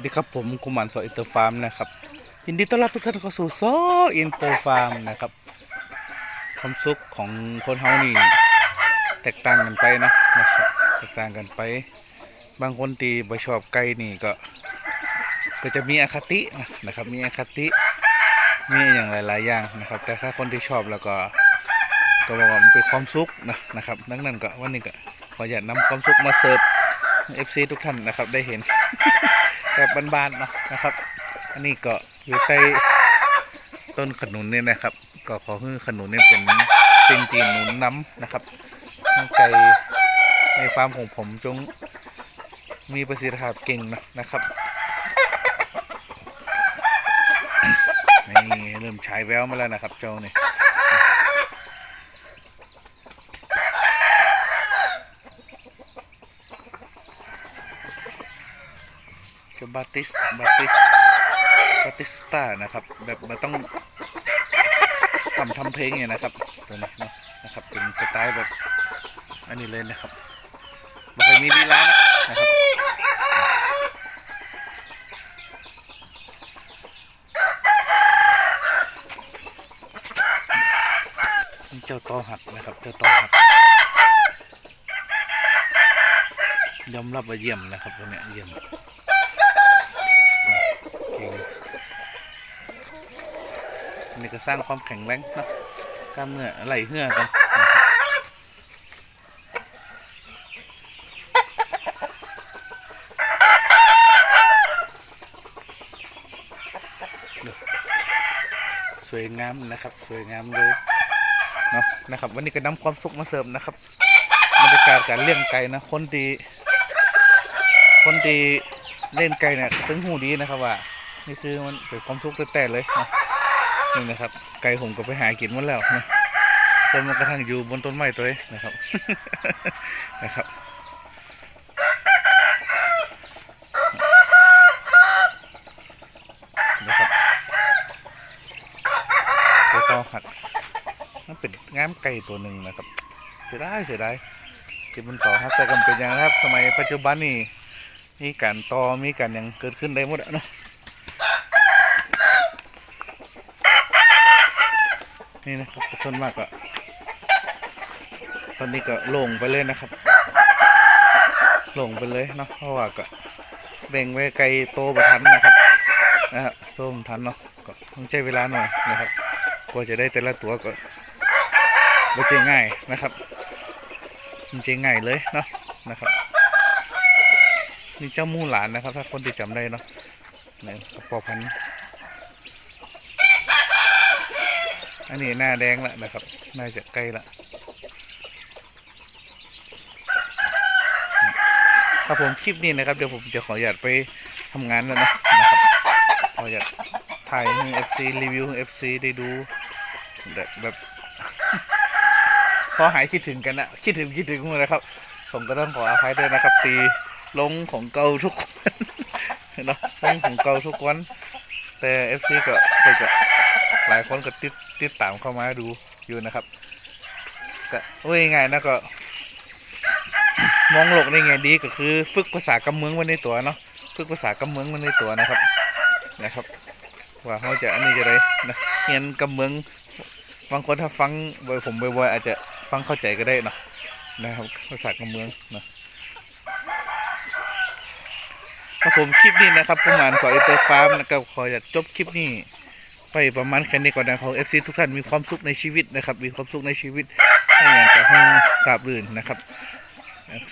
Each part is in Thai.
สวัสดีครับผมกุมารสออินเตอร์ฟาร์มนะครับยินดีต้อนรับทุกท่านเข้าสู่โซอินเตอร์ฟาร์มนะครับความสุขของคนเฮานี่แตกต่างกันไปนะนะครับแตกต่างกันไป บางคนตีบ่ชอบไก่นี่ก็ ก็จะมีอคตินะนะครับ มีอคติมีอย่างหลาย ๆ อย่างนะครับ แต่ถ้าคนที่ชอบแล้วก็ก็บอกว่ามันเป็นความสุขนะนะครับดังนั้นก็วันนี้ก็ขออยากนำความสุขมาเสิร์ฟ FC ทุกท่านนะครับได้เห็น แบบบานๆเนาะนะครับ อันนี้ก็อยู่ใต้ต้นขนุนเนี่ยนะครับ ก็ขอให้ขนุนเนี่ยเป็นสิ่งที่หนุนน้ำนะครับให้ไก่ในฟาร์มของผมจงมีประสิทธิภาพเก่งนะนะครับนี่เริ่มฉายแววมาแล้วนะครับเจ้าเนี่ย คือบาติสบาติสบาติสตานะครับ แบบมันต้องทำทำเพลงเนี่ยนะครับตัวนี้นะครับเป็นสไตล์แบบอันนี้เลยนะครับไม่เคยมีลีลานะนะครับเจ้าตอหักนะครับเจ้าตอหักยอมรับว่าเยี่ยมนะครับตัวเนี้ยเยี่ยม เก่งอันนี้ ก็สร้างความแข็งแรงนะกล้ามเนื้อไหลเหื่อกันสวยงามนะครับ สวยงามเลยเนาะนะครับ วันนี้ก็นำความสุขมาเสริมนะครับบรรยากาศการเลี้ยงไก่นะ คนดี คนดีเล่นไก่เนี่ยตึงหูดีนะครับว่า นี่คือมันเป็นความทุข์แต่เลยนะ นี่นะครับ ไก่ผมก็ไปหากินหมดแล้วนะจนมันกระทั่งอยู่บนต้นไม้ตัวเองนะครับ นะครับนะครับตัวต่อหักมันเป็นง้ามไก่ตัวหนึ่งนะครับ เสียดายเสียดายที่มันต่อครับแต่ก็เป็นอย่างนะครับ สมัยปัจจุบันนี่มีการต่อมีการยังเกิดขึ้นได้หมดนะ นี่นะครับส่วนมากก็ ตอนนี้ก็ลงไปเลยนะครับลงไปเลยเนาะเพราะว่าก็แบ่งไว้ไกลโตประทันนะครับนะครับโตประทันเนาะก็ต้องใช้เวลาหน่อยนะครับกว่าจะได้แต่ละตัวก็ไม่ใช่ง่ายนะครับมันจะง่ายเลยเนาะนะครับนี่เจ้ามูหลานนะครับ ถ้าคนที่จำได้เนาะนี่ปอพันธุ์ อันนี้หน้าแดงละนะครับ น่าจะใกล้ละครับผมคลิปนี้นะครับเดี๋ยวผมจะขออนุญาตไปทำงานแล้วนะนะครับขออนุญาตถ่ายให้ FC รีวิวให้ FC ได้ดูแบบแบบพอหายคิดถึงกันนะคิดถึงคิดถึงหมดนะครับ ผมก็ต้องขออภัยด้วยนะครับ ตีลงของเก่าทุกวันเนาะลงของเก่าทุกวัน แต่ FC ก็ก็จะ หลายคนก็ติดติดตามเข้ามาดูอยู่นะครับ ก็ว่ายังไงนะก็ มองโลกในแง่ดีก็คือ ฝึกภาษากำเมืองไว้ในตัวเนาะฝึกภาษากำเมืองไว้ในตัวนะครับนะครับ ว่าเขาจะอันนี้จะได้นะเรียนกำเมืองบางคนถ้าฟังบ่อยผมบ่อยๆอาจจะฟังเข้าใจก็ได้เนาะนะครับภาษากำเมืองนะครับผมคลิปนี้นะครับประมาณสอยเตอร์ฟาร์มนะครับขออยากจบคลิปนี้ ไปประมาณแค่นี้ก่อนนะขอเอฟซีทุกท่านมีความสุขในชีวิตนะครับ มีความสุขในชีวิตให้อย่างจะให้ราบรื่นนะครับ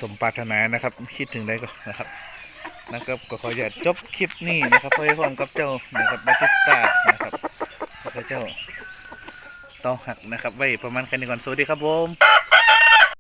สมปรารถนานะครับ คิดถึงได้ก็นะครับนะครับก็ขออยาจบคลิปนี้นะครับไปพร้อมกับเจ้านะครับบัติสตานะครับพระเจ้าต่อหักนะครับไว้ประมาณแค่นี้ก่อนสวัสดีครับผม